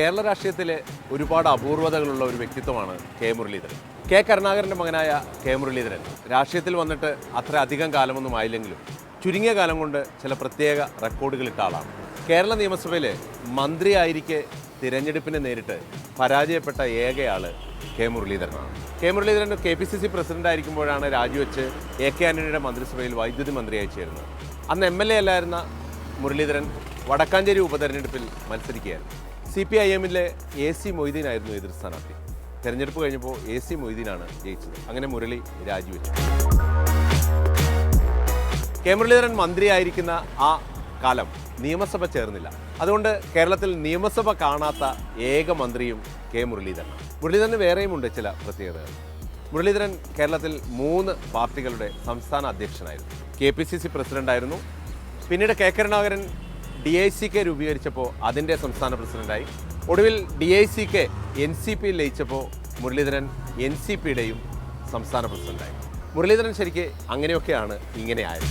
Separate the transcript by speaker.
Speaker 1: കേരള രാഷ്ട്രീയത്തിലെ ഒരുപാട് അപൂർവതകളുള്ള ഒരു വ്യക്തിത്വമാണ് കെ മുരളീധരൻ. കെ കരുണാകരന്റെ മകനായ കെ മുരളീധരൻ. രാഷ്ട്രീയത്തിൽ വന്നിട്ട് അത്ര അധികം കാലമൊന്നും ആയില്ലെങ്കിലും ചുരുങ്ങിയ കാലം കൊണ്ട് ചില പ്രത്യേക റെക്കോർഡുകൾ ഇട്ട ആളാണ്. കേരള നിയമസഭയിൽ മന്ത്രിയായിരിക്കെ തിരഞ്ഞെടുപ്പിനെ നേരിട്ട് പരാജയപ്പെട്ട ഏകയാൾ K മുരളീധരനാണ്. K Muraleedharan K P C C president ആയിരിക്കുമ്പോഴാണ് രാജിവെച്ച് എ കെ ആന്റണിയുടെ മന്ത്രിസഭയിൽ വൈദ്യുതി മന്ത്രിയായി ചേരുന്നത്. അന്ന് എം എൽ എ അല്ലായിരുന്ന മുരളീധരൻ വടക്കാഞ്ചേരി ഉപതെരഞ്ഞെടുപ്പിൽ മത്സരിക്കുകയായിരുന്നു. സി പി ഐ എമ്മിലെ എ സി മൊയ്തീനായിരുന്നു എതിർ സ്ഥാനാർത്ഥി. തെരഞ്ഞെടുപ്പ് കഴിഞ്ഞപ്പോൾ എ സി മൊയ്തീനാണ് ജയിച്ചത്. അങ്ങനെ മുരളി രാജിവെച്ചു. കെ മുരളീധരൻ മന്ത്രിയായിരിക്കുന്ന ആ കാലം നിയമസഭ ചേർന്നില്ല. അതുകൊണ്ട് കേരളത്തിൽ നിയമസഭ കാണാത്ത ഏക മന്ത്രിയും കെ മുരളീധരനാണ്. മുരളീധരന് വേറെയുമുണ്ട് ചില പ്രത്യേകതകൾ. മുരളീധരൻ കേരളത്തിൽ മൂന്ന് പാർട്ടികളുടെ സംസ്ഥാന അധ്യക്ഷനായിരുന്നു. കെ പി സി സി പ്രസിഡന്റായിരുന്നു. പിന്നീട് K Karunakaran D I C K രൂപീകരിച്ചപ്പോൾ അതിന്റെ സംസ്ഥാന പ്രസിഡന്റായി. ഒടുവിൽ D I C K N C പിയിൽ ലയിച്ചപ്പോൾ മുരളീധരൻ എൻ സി പിയുടെയും സംസ്ഥാന പ്രസിഡന്റായി. മുരളീധരൻ ശരിക്ക് അങ്ങനെയൊക്കെയാണ് ഇങ്ങനെ ആയത്.